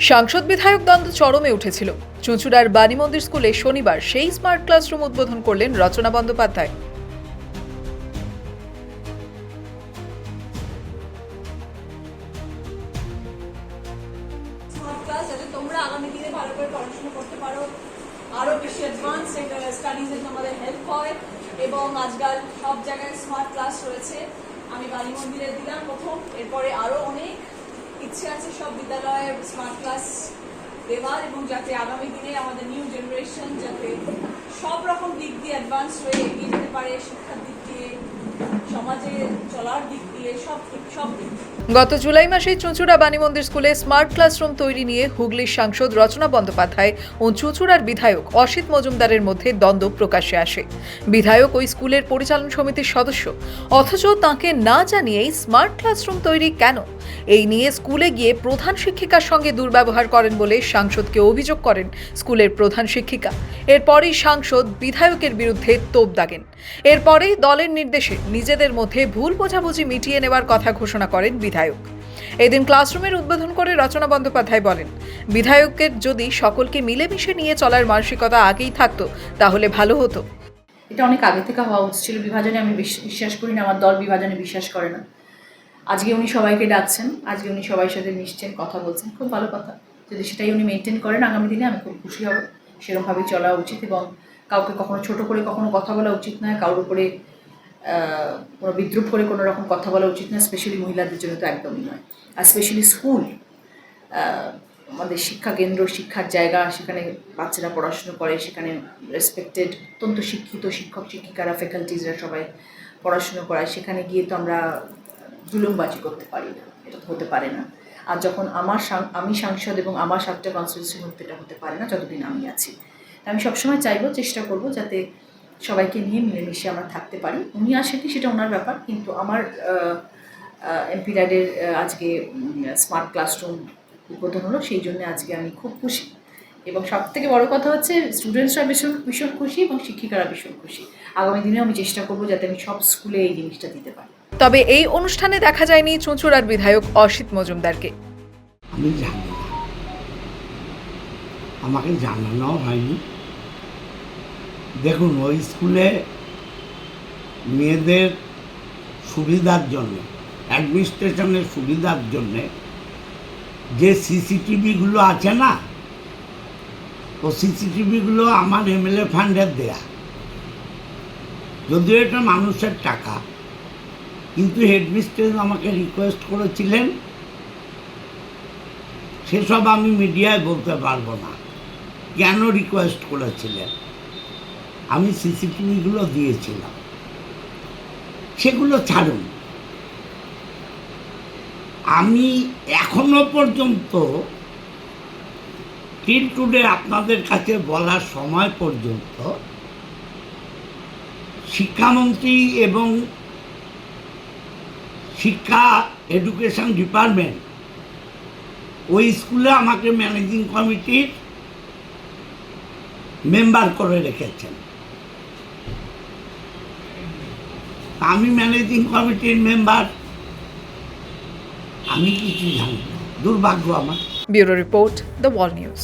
সাংসদ বিধায়ক দ্বন্দ্ব চরমে উঠেছিল। চুঁচুড়ার বাণী মন্দির স্কুলে শনিবার সেই স্মার্ট ক্লাসরুম উদ্বোধন করলেন রচনা বন্দ্যোপাধ্যায়। আমি বালি মন্দিরে দিলাম প্রথম, এরপরে আরও অনেক ইচ্ছে আছে সব বিদ্যালয়ে স্মার্ট ক্লাস দেওয়ার এবং যাতে আগামী দিনে আমাদের নিউ জেনারেশন যাতে সব রকম দিক দিয়ে অ্যাডভান্স হয়ে এগিয়ে যেতে পারে, শিক্ষার দিক দিয়ে, সমাজে চলার দিক দিয়ে, সব সব দিক গত জুলাই মাসে চুঁচুড়া বাণী মন্দির স্কুলে স্মার্ট ক্লাসরুম তৈরি নিয়ে হুগলির সাংসদ রচনা বন্দ্যোপাধ্যায় ও চুঁচুড়ার বিধায়ক অসিত মজুমদারের মধ্যে দ্বন্দ্ব প্রকাশ্যে আসে। বিধায়ক ওই স্কুলের পরিচালন সমিতির সদস্য, অথচ তাকে না জানিয়েই স্মার্ট ক্লাসরুম তৈরি কেন? এই নিয়ে স্কুলে গিয়ে প্রধান শিক্ষিকার সঙ্গে দুর্ব্যবহার করেন বলে সাংসদকে অভিযোগ করেন স্কুলের প্রধান শিক্ষিকা। এরপরই সাংসদ বিধায়কের বিরুদ্ধে তোপ দাগেন। এরপরেই দলের নির্দেশে নিজেদের মধ্যে ভুল বোঝাবুঝি মিটিয়ে নেওয়ার কথা ঘোষণা করেন বিধায়ক। এদিন ক্লাসরুমের উদ্বোধন করে রচনা বন্দ্যোপাধ্যায় বলেন, বিধায়কের যদি সকলকে মিলেমিশে নিয়ে চলার মানসিকতা আগেই থাকতো, তাহলে ভালো হতো। এটা অনেক আগে থেকে হওয়া উচিত ছিল। বিভাজনে আমি বিশ্বাস করি না, আমার দল বিভাজনে বিশ্বাস করে না। আজকে উনি সবাইকে ডাকছেন, আজকে উনি সবার সাথে মিশছেন কথা বলছেন। খুব ভালো কথা। যদি সেটাই উনি মেনটেন করেন, আগামী দিনে আমি খুব খুশি হব। সেরকমভাবেই চলা উচিত এবং কাউকে কখনো ছোট করে কখনো কথা বলা উচিত নয়। কারোর উপরে কোনো বিদ্রুপ করে কোনো রকম কথা বলা উচিত নয়। স্পেশালি মহিলাদের জন্য তো একদমই নয়। আর স্পেশালি স্কুল আমাদের শিক্ষা কেন্দ্র, শিক্ষার জায়গা, সেখানে বাচ্চারা পড়াশুনো করে, সেখানে রেসপেক্টেড অত্যন্ত শিক্ষিত শিক্ষক, শিক্ষিকারা ফ্যাকাল্টিজরা সবাই পড়াশুনো করায়। সেখানে গিয়ে তো আমরা জুলুমবাজি করতে পারি না, এটা তো হতে পারে না। আর যখন আমার আমি সাংসদ এবং আমার সাতটা কনস্টিটিউশন মধ্যে এটা হতে পারে না যতদিন আমি আছি। আমি সবসময় চাইব, চেষ্টা করব যাতে সবাইকে নিয়ে মিলেমিশে আমরা থাকতে পারি। উনি আসেনি সেটা ওনার ব্যাপার, কিন্তু আমার এমপি ড্যাডের আজকে স্মার্ট ক্লাসরুম উদ্বোধন হলো, সেই জন্য আজকে আমি খুব খুশি। এবং সব থেকে বড় কথা হচ্ছে স্টুডেন্টসরা ভীষণ ভীষণ খুশি এবং শিক্ষিকারা ভীষণ খুশি। আগামী দিনে আমি চেষ্টা করব যাতে আমি সব স্কুলে এই জিনিসটা দিতে পারি। তবে এই অনুষ্ঠানে দেখা যায়নি চুঁচুড়ার বিধায়ক অসিত মজুমদারকে। আমি জানি না। আমাকে জানানোও হয়নি। দেখুন, ওই স্কুলে মেয়েদের সুবিধার জন্য, অ্যাডমিনিস্ট্রেশনের সুবিধার জন্যে যে সিসিটিভিগুলো আছে না, ও সিসিটিভিগুলো আমার এমএলএ ফান্ডের দেয়া। যদিও এটা মানুষের টাকা কিন্তু হেডমিস্ট্রেস আমাকে রিকোয়েস্ট করেছিলেন, সেসব আমি মিডিয়ায় বলতে পারব না। কেন রিকোয়েস্ট করেছিলেন? আমি সিসিটিভিগুলো দিয়েছিলাম। সেগুলো ছাড়ুন। আমি এখনও পর্যন্ত টিল টুডে আপনাদের কাছে বলার সময় পর্যন্ত শিক্ষামন্ত্রী এবং শিক্ষা এডুকেশন ডিপার্টমেন্ট ওই স্কুলে আমাকে ম্যানেজিং কমিটির মেম্বার করে রেখেছেন। আমি ম্যানেজিং কমিটির মেম্বার আমি কিছু জানি দুর্ভাগ্য আমার। Bureau report, the wall news.